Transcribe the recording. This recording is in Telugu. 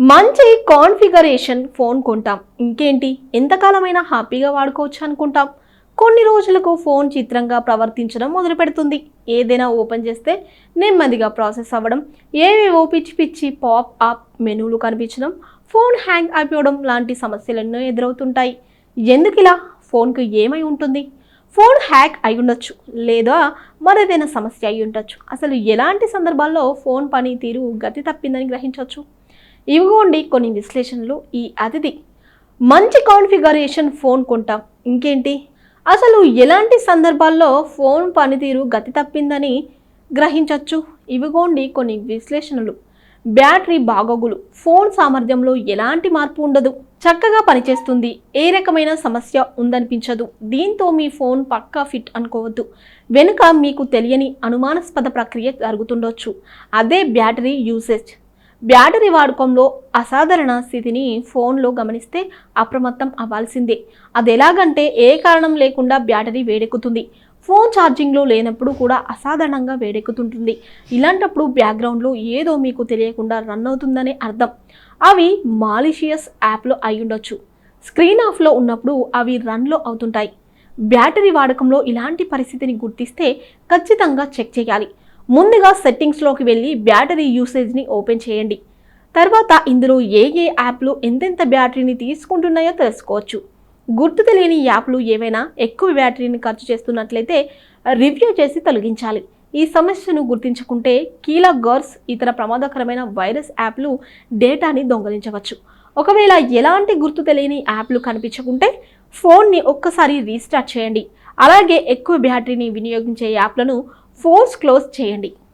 మంచి కాన్ఫిగరేషన్ ఫోన్ కొంటాం. ఇంకేంటి? ఎంతకాలమైనా హ్యాపీగా వాడుకోవచ్చు అనుకుంటాం. కొన్ని రోజులకు ఫోన్ చిత్రంగా ప్రవర్తించడం మొదలు పెడుతుంది ఏదైనా ఓపెన్ చేస్తే నెమ్మదిగా ప్రాసెస్ అవ్వడం ఏవేవో పిచ్చి పిచ్చి పాప్ అప్ మెనూలు కనిపించడం ఫోన్ హ్యాంగ్ అయిపోవడం లాంటి సమస్యలెన్నో ఎదురవుతుంటాయి. ఎందుకు ఇలా? ఫోన్కు ఏమై ఉంటుంది? ఫోన్ హ్యాక్ అయి ఉండొచ్చు లేదా మరేదైనా సమస్య అయి ఉండొచ్చు. అసలు ఎలాంటి సందర్భాల్లో ఫోన్ పనితీరు గతి తప్పిందని గ్రహించవచ్చు ఇవిగోండి కొన్ని విశ్లేషణలు ఈ అతిథి. మంచి కాన్ఫిగరేషన్ ఫోన్ కొంటాం. ఇంకేంటి? అసలు ఎలాంటి సందర్భాల్లో ఫోన్ పనితీరు గతి తప్పిందని గ్రహించవచ్చు ఇవిగోండి కొన్ని విశ్లేషణలు. బ్యాటరీ బాగోగులు. ఫోన్ సామర్థ్యంలో ఎలాంటి మార్పు ఉండదు. చక్కగా పనిచేస్తుంది. ఏ రకమైన సమస్య ఉందనిపించదు. దీంతో మీ ఫోన్ పక్కా ఫిట్ అనుకోవద్దు. వెనుక మీకు తెలియని అనుమానాస్పద ప్రక్రియ జరుగుతుండొచ్చు. అదే బ్యాటరీ యూసేజ్. బ్యాటరీ వాడకంలో అసాధారణ స్థితిని ఫోన్లో గమనిస్తే అప్రమత్తం అవ్వాల్సిందే. అది ఎలాగంటే ఏ కారణం లేకుండా బ్యాటరీ వేడెక్కుతుంది. ఫోన్ ఛార్జింగ్లో లేనప్పుడు కూడా అసాధారణంగా వేడెక్కుతుంటుంది. ఇలాంటప్పుడు బ్యాక్గ్రౌండ్లో ఏదో మీకు తెలియకుండా రన్ అవుతుందనే అర్థం. అవి మాలిషియస్ యాప్లో అయి ఉండొచ్చు స్క్రీన్ ఆఫ్లో ఉన్నప్పుడు అవి రన్లో అవుతుంటాయి. బ్యాటరీ వాడకంలో ఇలాంటి పరిస్థితిని గుర్తిస్తే ఖచ్చితంగా చెక్ చేయాలి. ముందుగా సెట్టింగ్స్లోకి వెళ్ళి బ్యాటరీ యూసేజ్ని ఓపెన్ చేయండి. తర్వాత ఇందులో ఏ ఏ యాప్లు ఎంతెంత బ్యాటరీని తీసుకుంటున్నాయో తెలుసుకోవచ్చు. గుర్తు తెలియని యాప్లు ఏవైనా ఎక్కువ బ్యాటరీని ఖర్చు చేస్తున్నట్లయితే రివ్యూ చేసి తొలగించాలి. ఈ సమస్యను గుర్తించకుంటే కీలా గర్స్ ఇతర ప్రమాదకరమైన వైరస్ యాప్లు డేటాని దొంగలించవచ్చు. ఒకవేళ ఎలాంటి గుర్తు తెలియని యాప్లు కనిపించకుంటే ఫోన్ని ఒక్కసారి రీస్టార్ట్ చేయండి. అలాగే ఎక్కువ బ్యాటరీని వినియోగించే యాప్లను ఫోర్స్ క్లోజ్ చేయండి.